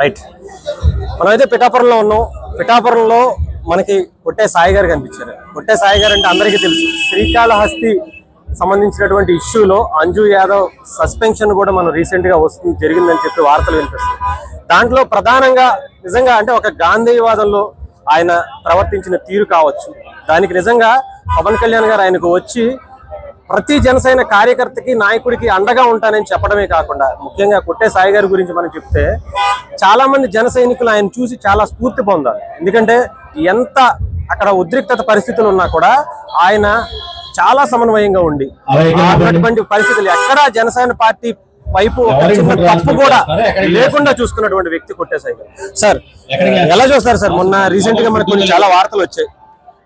Right మనమైతే పిఠాపురంలో ఉన్నాం. పిఠాపురంలో మనకి కొట్టే సాయి గారు కనిపించారు. కొట్టే సాయి గారు అంటే అందరికీ తెలుసు. శ్రీకాళహస్తి సంబంధించినటువంటి ఇష్యూలో అంజు యాదవ్ సస్పెన్షన్ కూడా మనం రీసెంట్గా వస్తుంది జరిగిందని చెప్పి వార్తలు వినిపిస్తాయి దాంట్లో ప్రధానంగా నిజంగా అంటే ఒక గాంధీవాదంలో ఆయన ప్రవర్తించిన తీరు కావచ్చు. దానికి నిజంగా పవన్ కళ్యాణ్ గారు ఆయనకు వచ్చి ప్రతి జనసేన కార్యకర్తకి నాయకుడికి అండగా ఉంటానని చెప్పడమే కాకుండా ముఖ్యంగా కొట్టే సాయి గారి గురించి మనం చెప్తే చాలా మంది జన సైనికులు ఆయన చూసి చాలా స్ఫూర్తి పొందారు. ఎందుకంటే ఎంత అక్కడ ఉద్రిక్తత పరిస్థితులు ఉన్నా కూడా ఆయన చాలా సమన్వయంగా ఉండి అటువంటి పరిస్థితులు ఎక్కడా జనసేన పార్టీ వైపు చిన్న తప్పు కూడా లేకుండా చూసుకున్నటువంటి వ్యక్తి కొట్టే సాయి గారు. సార్ ఎలా చూస్తారు సార్? మొన్న రీసెంట్గా మనకు కొన్ని చాలా వార్తలు వచ్చాయి.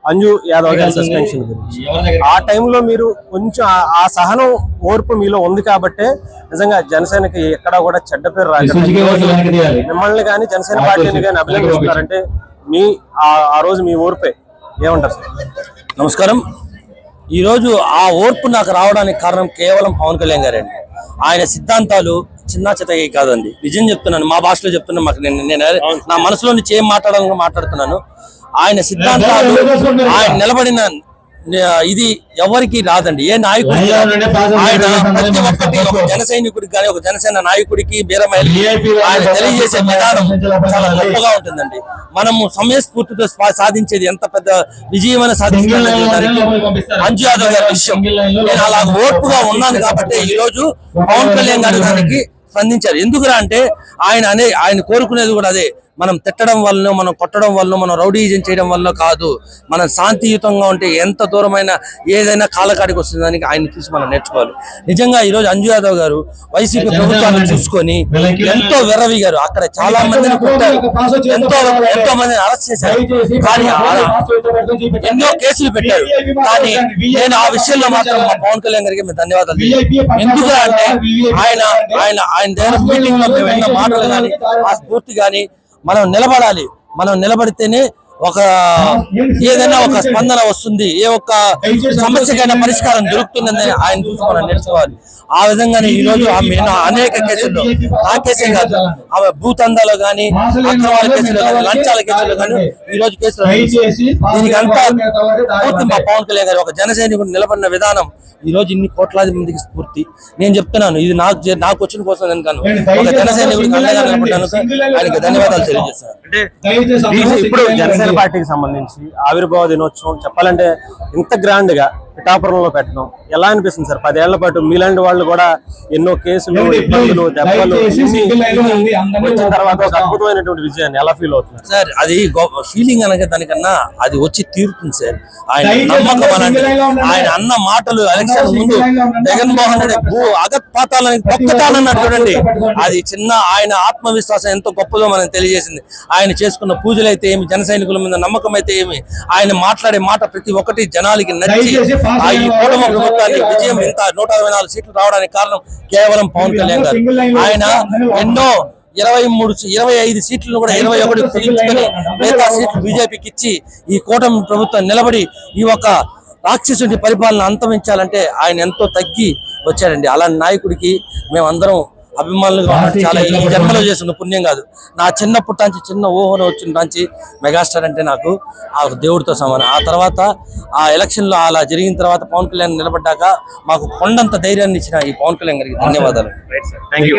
అంజు యాదవ్ గారి సస్పెన్షన్ గురించి. ఆ టైంలో మీరు కొంచెం ఆ- సహనం ఓర్పు మీలో ఉంది కాబట్టే నిజంగా జనసేనకి ఎక్కడా కూడా చెడ్డ పేరు రోజు మిమ్మల్ని కానీ జనసేన పార్టీని కానీ అభినందిస్తున్నారంటే మీ ఆ- ఆ రోజు మీ ఓర్పే. ఏమంటారు సార్? నమస్కారం. ఈరోజు ఆ ఓర్పు నాకు రావడానికి కారణం కేవలం పవన్ కళ్యాణ్ గారండి ఆయన సిద్ధాంతాలు చిన్న చితకి కాదండి. నిజం చెప్తున్నాను మా భాషలో చెప్తున్నా మాకు నేను నేను నా మనసులో నుంచి ఏం మాట్లాడాలని మాట్లాడుతున్నాను. ఆయన సిద్ధాంతాలు ఆయన నిలబడిన ఇది ఎవరికి రాదండి. ఏ నాయకుడికి రాదు. ఆయన ప్రతి ఒక్కటి ఒక జన సైనికుడికి కానీ ఒక జనసేన నాయకుడికి బీరమైలు ఆయన తెలియజేసే విధానం చాలా గొప్పగా ఉంటుందండి. మనము సమయస్ఫూర్తితో సాధించేది ఎంత పెద్ద విజయమైన సాధించాలని దానికి మంజు యాదవ్ గారి విషయం. నేను అలా ఓర్పుగా ఉన్నాను కాబట్టి ఈ రోజు పవన్ కళ్యాణ్ గారు దానికి స్పందించారు. ఎందుకురా అంటే ఆయన అనే ఆయన కోరుకునేది కూడా అదే. మనం తిట్టడం వల్ల మనం కొట్టడం వల్ల మనం రౌడీజం చేయడం వల్ల కాదు. మనం శాంతియుతంగా ఉంటే ఎంత దూరమైన ఏదైనా కాలకాడికి వస్తుంది. దానికి ఆయన చూసి మనం నేర్చుకోవాలి. నిజంగా ఈ రోజు అంజు యాదవ్ గారు వైసీపీ ప్రభుత్వాన్ని చూసుకొని ఎంతో విర్రవీగారు అక్కడ చాలా మందిని కొట్టారు. ఎంతో ఎంతో మందిని అరెస్ట్ చేశారు. కానీ ఎన్నో కేసులు పెట్టారు. కానీ నేను ఆ విషయంలో మాత్రం మా పవన్ కళ్యాణ్ గారికి మేము ధన్యవాదాలు తెలియజేస్తున్నాం. ఎందుకు అంటే ఆయన ఆయన ఆయన దగ్గర మీటింగ్లో మేము మాటలు కానీ ఆ స్ఫూర్తి కానీ మనం నిలబడాలి. మనం నిలబడితేనే ఒక ఏదైనా ఒక స్పందన వస్తుంది ఏ ఒక్క సమస్యకైనా పరిష్కారం దొరుకుతుందని ఆయన చూసి మనం నేర్చుకోవాలి. ఆ విధంగానే ఈ రోజు ఆమె అనేక కేసుల్లో ఆ కేసే కాదు ఆమె భూతందాలో గానీ అక్రమాల కేసులు కానీ లంచాల కేసులు కానీ ఈ రోజు కేసులు దీనికి అంతా పూర్తి మా పవన్ కళ్యాణ్ గారు ఒక జన సైనికుడు నిలబడిన విధానం ఈ రోజు ఇన్ని కోట్లాది మందికి స్ఫూర్తి. నేను చెప్తున్నాను ఇది నాకు నాకు వచ్చిన కోసం నేను కాను. ఒక జన సైనికుడికి అండగా నిలబడ్డాను ఆయనకి ధన్యవాదాలు తెలియజేస్తాను. ఇప్పుడు జనసేన పార్టీకి సంబంధించి ఆవిర్భావ దినోత్సవం చెప్పాలంటే ఇంత గ్రాండ్గా పిఠాపురంలో పెట్టడం. ఎలా అనిపిస్తుంది సార్? పదేళ్ళ పాటు మీలాంటి వాళ్ళు కూడా ఎన్నో కేసులు ఇబ్బందులు దెబ్బలు వచ్చిన తర్వాత ఒక అద్భుతమైనటువంటి విజయాన్ని ఎలా ఫీల్ అవుతున్నారు సార్ అది ఫీలింగ్ అనగా దానికన్నా అది వచ్చి తీరుతుంది సార్. ఆయన నమ్మకం అలాంటి ఆయన అన్న మాటలు ఎలక్షన్ ముందు జగన్మోహన్ రెడ్డి భూ అగత్పాతాలని తొక్కతానన్నాడు చూడండి. అది చిన్న ఆయన ఆత్మవిశ్వాసం ఎంతో గొప్పదో మనకు తెలియజేసింది. ఆయన చేసుకున్న పూజలు అయితే ఏమి జన సైనికుల మీద నమ్మకం అయితే ఏమి ఆయన మాట్లాడే మాట ప్రతి ఒక్కటి జనాలకి నచ్చి ఆ ఈ కూటమి ప్రభుత్వాన్ని విజయం ఇంత నూట అరవై నాలుగు సీట్లు రావడానికి కారణం కేవలం పవన్ కళ్యాణ్ గారు. ఆయన ఎన్నో ఇరవై మూడు ఇరవై ఐదు సీట్లను కూడా ఇరవై ఒకటి కుదించుకొని మిగతా సీట్లు బీజేపీకి ఇచ్చి ఈ కూటమి ప్రభుత్వం నిలబడి ఈ ఒక రాక్షసుడి పరిపాలన అంతమించాలంటే ఆయన ఎంతో తగ్గి వచ్చాడండి. అలాంటి నాయకుడికి మేమందరం అభిమానులుగా ఉన్నాం. చాలా ఈ జన్మలో చేసిన పుణ్యం కాదు. నా చిన్నప్పటి నుంచి చిన్న ఊహన వచ్చిన నుంచి మెగాస్టార్ అంటే నాకు ఆ దేవుడితో సమానం. ఆ తర్వాత ఆ ఎలక్షన్లో అలా జరిగిన తర్వాత పవన్ కళ్యాణ్ నిలబడ్డాక మాకు కొండంత ధైర్యాన్ని ఇచ్చిన ఈ పవన్ కళ్యాణ్ గారికి ధన్యవాదాలు. Thank you